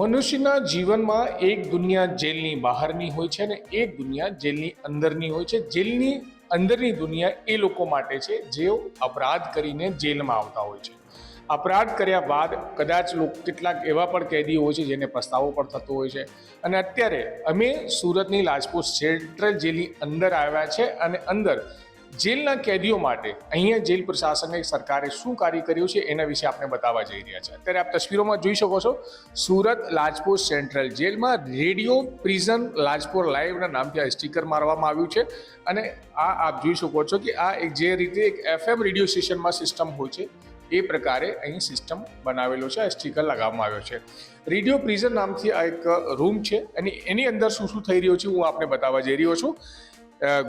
મનુષ્યના જીવનમાં એક દુનિયા જેલની બહારની હોય છે અને એક દુનિયા જેલની અંદરની હોય છે. જેલની અંદરની દુનિયા એ લોકો માટે છે જેઓ અપરાધ કરીને જેલમાં આવતા હોય છે. અપરાધ કર્યા બાદ કદાચ લોકો કેટલાક એવા પણ કેદીઓ હોય છે જેને પસ્તાવો પણ થતો હોય છે. અને અત્યારે અમે સુરતની લાજપોર સેન્ટ્રલ જેલની અંદર આવ્યા છે અને અંદર જેલના કેદીઓ માટે અહીંયા જેલ પ્રશાસને સરકારે શું કાર્ય કર્યું છે એના વિશે આપણે બતાવવા જઈ રહ્યા છે અત્યારે આપ તસવીરોમાં જોઈ શકો છો, સુરત લાજપોર સેન્ટ્રલ જેલમાં રેડિયો પ્રિઝન લાજપોર લાઈવના નામથી આ સ્ટીકર મારવામાં આવ્યું છે. અને આ આપ જોઈ શકો છો કે આ એક જે રીતે એક એફએમ રેડિયો સ્ટેશનમાં સિસ્ટમ હોય છે, એ પ્રકારે અહીં સિસ્ટમ બનાવેલો છે, આ સ્ટીકર લગાવવામાં આવ્યો છે. રેડિયો પ્રિઝન નામથી આ એક રૂમ છે અને એની અંદર શું શું થઈ રહ્યું છે હું આપને બતાવવા જઈ રહ્યો છું.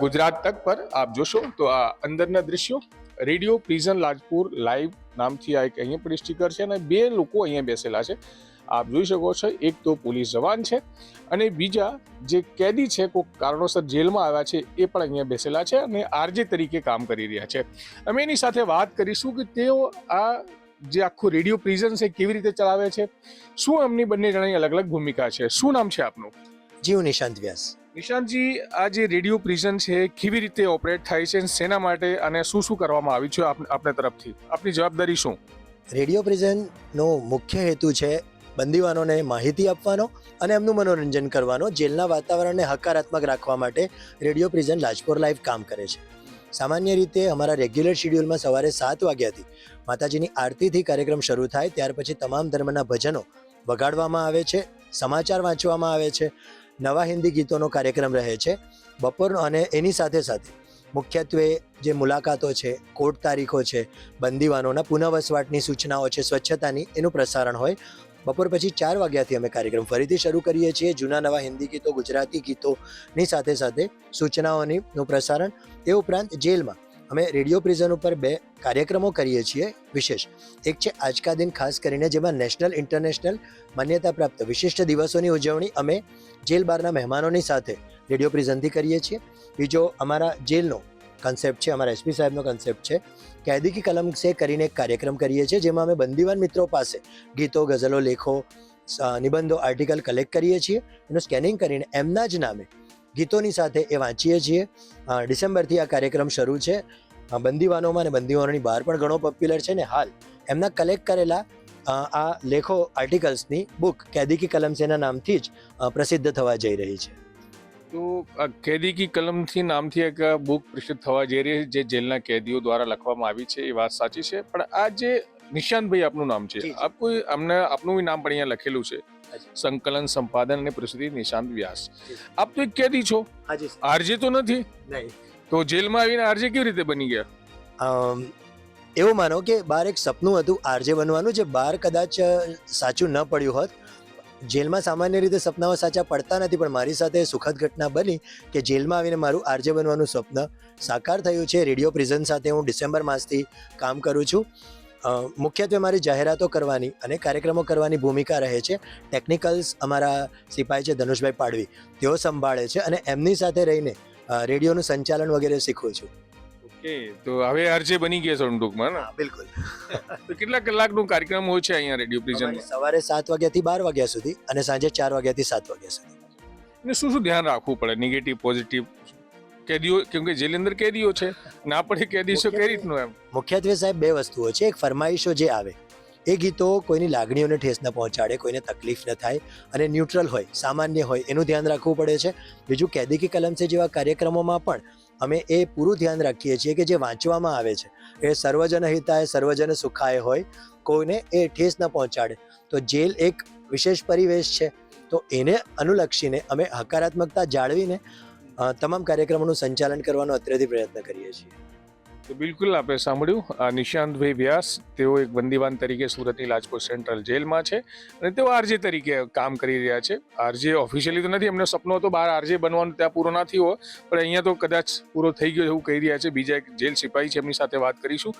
ગુજરાત તક પર આપ જોશો તો આ અંદરના દૃશ્યો રેડિયો પ્રિઝન લાજપુર લાઈવ નામથી આ એક અહીંયા પણ સ્ટીકર છે અને બે લોકો અહીંયા બેસેલા છે. આપ જોઈ શકો છો, એક તો પોલીસ જવાન છે અને બીજા જે કેદી છે કોઈક કારણોસર જેલમાં આવ્યા છે, એ પણ અહીંયા બેસેલા છે અને આરજે તરીકે કામ કરી રહ્યા છે. અમે એની સાથે વાત કરીશું કે તેઓ આ જે આખું રેડિયો પ્રિઝન છે, કેવી રીતે ચલાવે છે, શું એમની બંને જણાની અલગ અલગ ભૂમિકા છે? શું નામ છે આપનું? જીવ નિશાંત વ્યાસ. નિશાંતજી આ જે રેડિયો પ્રિઝન છે, કેવી રીતે ઓપરેટ થાય છે, શેના માટે અને શું શું કરવામાં આવ્યું છે આપ- આપને તરફથી? આપની જવાબદારી શું? રેડિયો પ્રિઝનનો મુખ્ય હેતુ છે બંદીવાનોને માહિતી આપવાનો અને એમનું મનોરંજન કરવાનો. જેલના વાતાવરણને હકારાત્મક રાખવા માટે રેડિયો પ્રિઝન લાજપોર લાઈવ કામ કરે છે. સામાન્ય રીતે અમારા રેગ્યુલર શિડ્યુલમાં સવારે સાત વાગ્યાથી માતાજીની આરતીથી કાર્યક્રમ શરૂ થાય, ત્યાર પછી તમામ ધર્મના ભજનો વગાડવામાં આવે છે, સમાચાર વાંચવામાં આવે છે નવા હિન્દી ગીતોનો કાર્યક્રમ રહે છે બપોરનો અને એની સાથે સાથે. મુખ્યત્વે જે મુલાકાતો છે કોર્ટ તારીખો છે, બંદીવાનોના પુનઃવસવાટની સૂચનાઓ છે, સ્વચ્છતાની એનું પ્રસારણ હોય. બપોર પછી ચાર વાગ્યાથી અમે કાર્યક્રમ ફરીથી શરૂ કરીએ છીએ. જૂના નવા હિન્દી ગીતો, ગુજરાતી ગીતોની સાથે સાથે સૂચનાઓની પ્રસારણ. એ ઉપરાંત જેલમાં અમે રેડિયો પ્રિઝન ઉપર બે કાર્યક્રમો કરીએ છીએ વિશેષ. એક છે આજ કા દિન, ખાસ કરીને જેમાં નેશનલ, ઇન્ટરનેશનલ માન્યતા પ્રાપ્ત વિશિષ્ટ દિવસોની ઉજવણી અમે જેલ બારના મહેમાનોની સાથે રેડિયો પ્રિઝનથી કરીએ છીએ. બીજો અમારા જેલનો કન્સેપ્ટ છે, અમારા એસપી સાહેબનો કન્સેપ્ટ છે, કેદી કી કલમ સે કરીને એક કાર્યક્રમ કરીએ છીએ જેમાં અમે બંદીવાન મિત્રો પાસે ગીતો, ગઝલો, લેખો નિબંધો, આર્ટિકલ કલેક્ટ કરીએ છીએ. એનું સ્કેનિંગ કરીને એમના જ નામે ગીતોની સાથે એ વાંચીએ છીએ. ડિસેમ્બરથી આ કાર્યક્રમ શરૂ છે. બંદીવાનોમાં અને બંદીવાનોની બહાર પણ ઘણો પોપ્યુલર છે ને હાલ એમના કલેક્ટ કરેલા આ લેખો આર્ટિકલ્સની બુક કેદી કી કલમ સેના નામથી જ પ્રસિદ્ધ થવા જઈ રહી છે. તો કેદી કી કલમથી નામથી એક બુક પ્રસિદ્ધ થવા જઈ રહી છે, જે જેલના કેદીઓ દ્વારા લખવામાં આવી છે, એ વાત સાચી છે. પણ આ જે નિશાંતભાઈ આપનું નામ છે. આપ કોઈ અમને આપનું બી નામ પણ અહીંયા લખેલું છે. સંકલન સંપાદન અને પ્રસિદ્ધિ નિશાંત વ્યાસ. આપ તો એક કેદી છો. આરજે તો નથી? નહીં. તો જેલમાં આવીને આરજે કેવી રીતે બની ગયા? એવું માનો કે બાર એક સપનું હતું આરજે બનવાનું જે બહાર કદાચ સાચું ન પડ્યું હોત. જેલમાં સામાન્ય રીતે સપનાઓ સાચા પડતા નથી પણ મારી સાથે સુખદ ઘટના બની કે જેલમાં આવીને મારું આરજે બનવાનું સ્વપ્ન સાકાર થયું છે. રેડિયો પ્રિઝન સાથે હું ડિસેમ્બર માસથી કામ કરું છું. મુખ્યત્વે મારી જાહેરાતો કરવાની અને કાર્યક્રમો કરવાની ભૂમિકા રહે છે. ટેકનિકલ્સ અમારા સિપાઈ છે ધનુષભાઈ પાડવી. તેઓ સંભાળે છે અને એમની સાથે રહીને રેડિયોનું સંચાલન વગેરે શીખું છું. ઓકે તો હવે આરજે બની ગયા છો ટૂંકમાં ને? હા બિલકુલ. તો કેટલા કલાકનો કાર્યક્રમ હોય છે અહીંયા રેડિયો પ્રિઝન સવારે સાત વાગ્યાથી બાર વાગ્યા સુધી અને સાંજે ચાર વાગ્યાથી સાત વાગ્યા સુધી. ને શું શું ધ્યાન રાખવું પડે? નેગેટિવ પોઝિટિવ કેદીઓ કેમ કે જેલની અંદર કેદીઓ છે. ના પડે કેદી છે કઈ રીતનું એમ? મુખ્યત્વે સાહેબ બે વસ્તુઓ છે. એક ફરમાઈશો જે આવે એ ગીતો કોઈની લાગણીઓને ઠેસ ન પહોંચાડે કોઈને તકલીફ ન થાય અને ન્યુટ્રલ હોય સામાન્ય હોય એનું ધ્યાન રાખવું પડે છે. બીજું કેદી કી કલમ છે જેવા કાર્યક્રમોમાં પણ અમે એ પૂરું ધ્યાન રાખીએ છીએ કે જે વાંચવામાં આવે છે. એ સર્વજન હિતાય સર્વજન સુખાય હોય કોઈને એ ઠેસ ન પહોંચાડે. તો જેલ એક વિશેષ પરિવેશ છે. તો એને અનુલક્ષીને અમે હકારાત્મકતા જાળવીને તમામ કાર્યક્રમોનું સંચાલન કરવાનો અત્રેથી પ્રયત્ન કરીએ છીએ. તો બિલકુલ આપણે સાંભળ્યું. નિશાંતભાઈ વ્યાસ તેઓ એક બંદીવાન તરીકે સુરતની લાજકોટ સેન્ટ્રલ જેલમાં છે અને તેઓ આરજે તરીકે કામ કરી રહ્યા છે. આરજે ઓફિશિયલી તો નથી એમને સપનો હતો બહાર આરજે બનવાનું ત્યાં પૂરો નથી હોય પણ અહીંયા તો કદાચ પૂરો થઈ ગયો એવું કહી રહ્યા છે. બીજા એક જેલ સિપાહી છે એમની સાથે વાત કરીશું.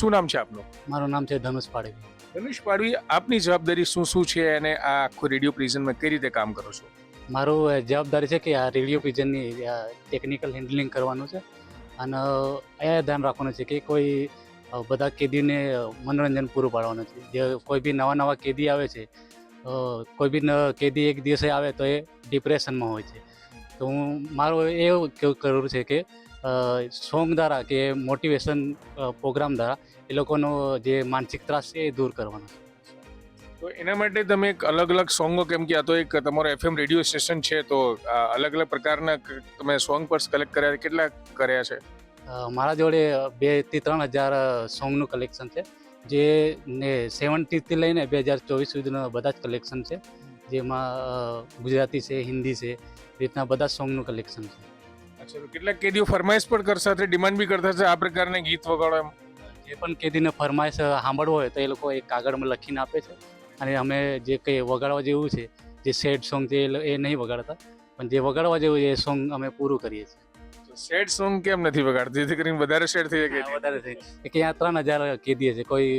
શું નામ છે આપનું? મારું નામ છે ધનુષ પાડવી. ધનુષ પાડવી આપની જવાબદારી શું શું છે? અને આ આખું રેડિયો પ્રિઝનમાં કઈ રીતે કામ કરો છો? મારું જવાબદારી છે કે આ રેડિયો પિજનની ટેકનિકલ હેન્ડલિંગ કરવાનું છે. અને, એ ધ્યાન રાખવાનું છે કે કોઈ બધા કેદીને મનોરંજન પૂરું પાડવાનું છે જે કોઈ બી નવા નવા કેદી આવે છે કોઈ બી કેદી એક દિવસે આવે તો એ ડિપ્રેશનમાં હોય છે. તો હું, મારું એવું કેવું કરવું છે કે સોંગ દ્વારા કે મોટિવેશન પ્રોગ્રામ દ્વારા એ લોકોનો જે માનસિક ત્રાસ છે એ દૂર કરવાનો છે. તો એના માટે તમે એક અલગ અલગ સોંગો કેમ કે આ તો એક તમારો એફએમ રેડિયો સ્ટેશન છે તો અલગ અલગ પ્રકારના તમે સોંગ પર કલેક્ટ કર્યા કેટલા કર્યા છે? મારા જોડે બેથી ત્રણ હજાર સોંગનું કલેક્શન છે જે ને સેવન્ટીથી લઈને બે હજાર ચોવીસ સુધીના બધા જ કલેક્શન છે જેમાં ગુજરાતી છે હિન્દી છે એ રીતના બધા સોંગનું કલેક્શન છે. અચ્છા કેટલાક કેદીઓ ફરમાઈશ પણ કરતા હશે ડિમાન્ડ બી કરતા હશે આ પ્રકારના ગીત વગાડો એમ? જે પણ કેદીને ફરમાઈશ સાંભળવો હોય તો એ લોકો એક કાગળમાં લખીને આપે છે અને અમે જે કંઈ વગાડવા જેવું છે જે સેડ સોંગ છે એ નહીં વગાડતા પણ જે વગાડવા જેવું છે એ સોંગ અમે પૂરું કરીએ છીએ. સેડ સોંગ કેમ નથી વગાડતી? જેથી કરીને વધારે શેડ થઈ શકે વધારે છે કે ત્યાં ત્રણ હજાર કીધીએ છે કોઈ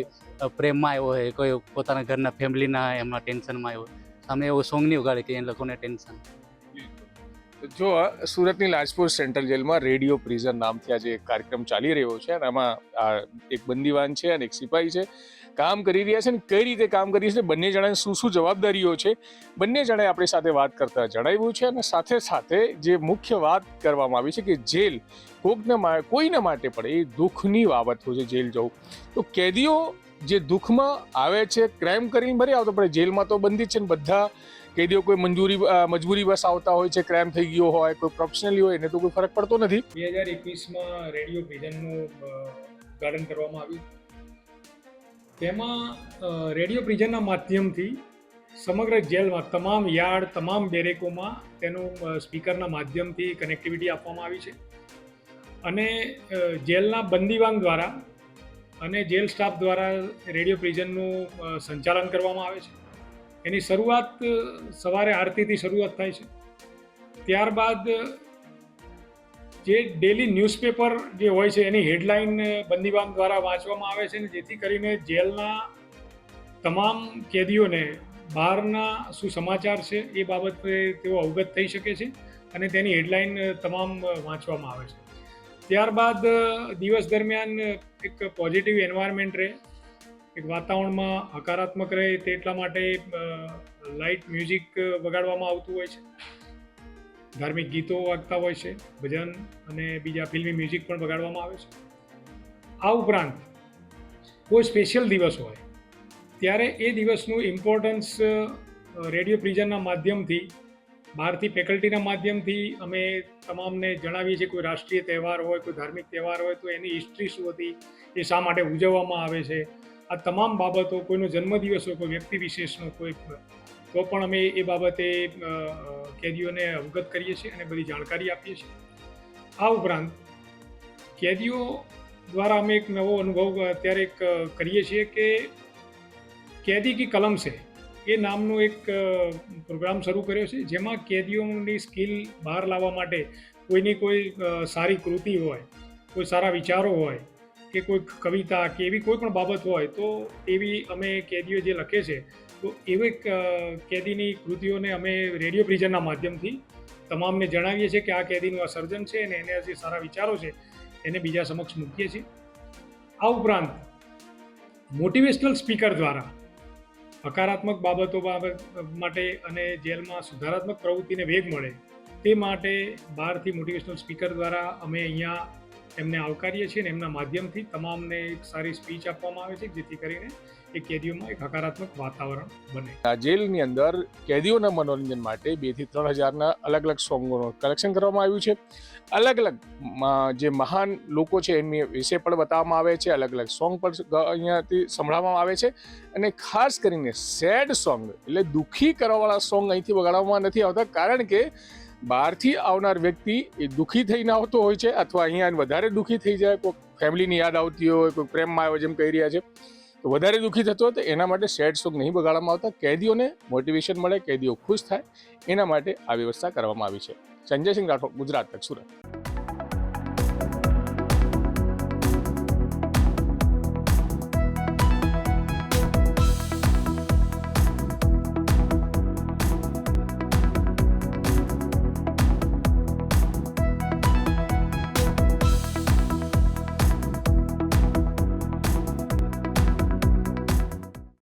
પ્રેમમાં આવ્યો હોય કોઈ પોતાના ઘરના ફેમિલીના એમના ટેન્શનમાં આવ્યો અમે એવો સોંગ નહીં વગાડે કે એ લોકોને ટેન્શન જો સુરતની લાજપોર સેન્ટ્રલ જેલમાં રેડિયો પ્રિઝન નામથી આજે એક કાર્યક્રમ ચાલી રહ્યો છે અને આમાં આ એક બંદીવાન છે અને એક સિપાહી છે. કામ કરી રહ્યા છે અને કઈ રીતે કામ કરી છે, બંને જણાને શું શું જવાબદારીઓ છે, બંને જણાએ આપણી સાથે વાત કરતા જણાવ્યું છે અને સાથે સાથે જે મુખ્ય વાત કરવામાં આવી છે કે જેલ કોકને કોઈને માટે પણ એ દુઃખની બાબત હોય છે જેલ જવું. તો કેદીઓ જે દુઃખમાં આવે છે, ક્રાઇમ કરીને ભરી આવતો પડે જેલમાં તો બંધી છે ને બધા કેદીઓ કોઈ મંજૂરી મજબૂરી બસ આવતા હોય છે ક્રાઇમ થઈ ગયો હોય, કોઈ પ્રોફેશનલી હોય, એને તો કોઈ ફરક પડતો નથી. બે હજાર એકવીસમાં રેડિયો પ્રિઝનનું ઉદ્ઘાટન કરવામાં આવ્યું. તેમાં રેડિયો પ્રિઝનના માધ્યમથી સમગ્ર જેલમાં તમામ યાર્ડ, તમામ બેરેકોમાં તેનું સ્પીકરના માધ્યમથી કનેક્ટિવિટી આપવામાં આવી છે. અને જેલના બંદીવાન દ્વારા અને જેલ સ્ટાફ દ્વારા રેડિયો પ્રિઝનનું સંચાલન કરવામાં આવે છે. એની શરૂઆત સવારે આરતીથી શરૂઆત થાય છે. ત્યારબાદ, જે ડેલી ન્યૂઝપેપર જે હોય છે, એની હેડલાઇન બંદીવાન દ્વારા વાંચવામાં આવે છે ને, જેથી કરીને જેલના તમામ કેદીઓને બહારના શું સમાચાર છે, એ બાબતે તેઓ અવગત થઈ શકે છે અને તેની હેડલાઇન તમામ વાંચવામાં આવે છે. ત્યારબાદ દિવસ દરમિયાન એક પોઝિટિવ એન્વાયરમેન્ટ રહે. એક વાતાવરણમાં હકારાત્મક રહે તેટલા માટે લાઇટ મ્યુઝિક વગાડવામાં આવતું હોય છે. ધાર્મિક ગીતો વાગતા હોય છે, ભજન અને બીજા ફિલ્મી મ્યુઝિક પણ વગાડવામાં આવે છે. આ ઉપરાંત કોઈ સ્પેશિયલ દિવસ હોય, ત્યારે એ દિવસનું ઇમ્પોર્ટન્સ રેડિયો પ્રિઝનના માધ્યમથી, બહારથી ફેકલ્ટીના માધ્યમથી અમે તમામને જણાવીએ છીએ, કોઈ રાષ્ટ્રીય તહેવાર હોય, કોઈ ધાર્મિક તહેવાર હોય, તો એની હિસ્ટ્રી શું હતી, એ શા માટે ઉજવવામાં આવે છે આ તમામ બાબતો, કોઈનો જન્મદિવસ હોય, કોઈ વ્યક્તિ વિશેષનો કોઈ તો પણ અમે એ બાબતે કેદીઓને અવગત કરીએ છીએ અને બધી જાણકારી આપીએ છીએ. આ ઉપરાંત, કેદીઓ દ્વારા અમે એક નવો અનુભવ અત્યારે એક કરીએ છીએ કે કેદી કી કલમ છે એ નામનો એક પ્રોગ્રામ શરૂ કર્યો છે, જેમાં કેદીઓની સ્કિલ બહાર લાવવા માટે કોઈની કોઈ સારી કૃતિ હોય, કોઈ સારા વિચારો હોય કે કોઈ કવિતા કે એવી કોઈ પણ બાબત હોય, તો એવી અમે કેદીઓ જે લખે છે, તો એવી કેદીની કૃતિઓને અમે રેડિયો પ્રિઝનના માધ્યમથી તમામને જણાવીએ છીએ કે આ કેદીનું આ સર્જન છે અને એને જે સારા વિચારો છે, એને બીજા સમક્ષ મૂકીએ છીએ. આ ઉપરાંત મોટિવેશનલ સ્પીકર દ્વારા હકારાત્મક બાબતો બાબત, માટે અને જેલમાં સુધારાત્મક પ્રવૃત્તિને વેગ મળે, તે માટે બહારથી મોટિવેશનલ સ્પીકર દ્વારા અમે અહીંયા એમને આવકારીએ છીએ અને એમના માધ્યમથી તમામને એક સારી સ્પીચ આપવામાં આવે છે, જેથી કરીને એ કેદીઓમાં એક હકારાત્મક વાતાવરણ બને. જેલની અંદર કેદીઓના મનોરંજન માટે બેથી ત્રણ હજારના અલગ અલગ સોંગોનું કલેક્શન કરવામાં આવ્યું છે. અલગ અલગ જે મહાન લોકો છે, એમની વિશે પણ બતાવવામાં આવે છે. અલગ અલગ સોંગ પણ અહીંયાથી સંભળાવવામાં આવે છે. અને ખાસ કરીને સેડ સોંગ, એટલે દુઃખી કરવાવાળા સોંગ અહીંથી વગાડવામાં નથી આવતા, કારણ કે બહારથી આવનાર વ્યક્તિ એ દુઃખી થઈને આવતો હોય છે અથવા અહીંયા વધારે દુઃખી થઈ જાય, કોઈ ફેમિલીની યાદ આવતી હોય, કોઈ પ્રેમમાં આવ્યો જેમ કહી રહ્યા છે, તો વધારે દુઃખી થતો હોય તો એના માટે સેડ સોંગ નહીં બગાડવામાં આવતા. કેદીઓને મોટિવેશન મળે, કેદીઓ ખુશ થાય, એના માટે આ વ્યવસ્થા કરવામાં આવી છે. સંજય સિંહ રાઠોડ, ગુજરાત તક, સુરત.